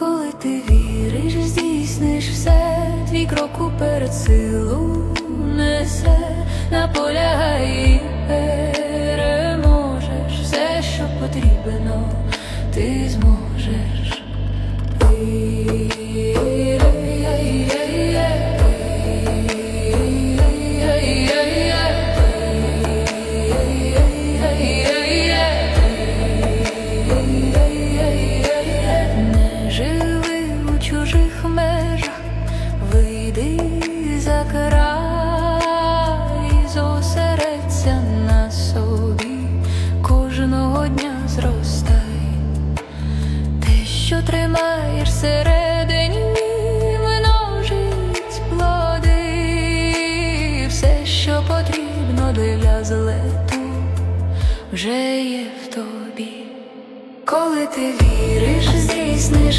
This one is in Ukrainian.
Коли ти віриш, здійсниш все, твій крок уперед силу несе, наполягай і переможеш. Все, що потрібно, ти зможеш. Вийди за на собі, кожного дня зростай. Те, що тримаєш всередині, множить все, що потрібно для злету, вже є в тобі. Коли ти віриш, здійсниш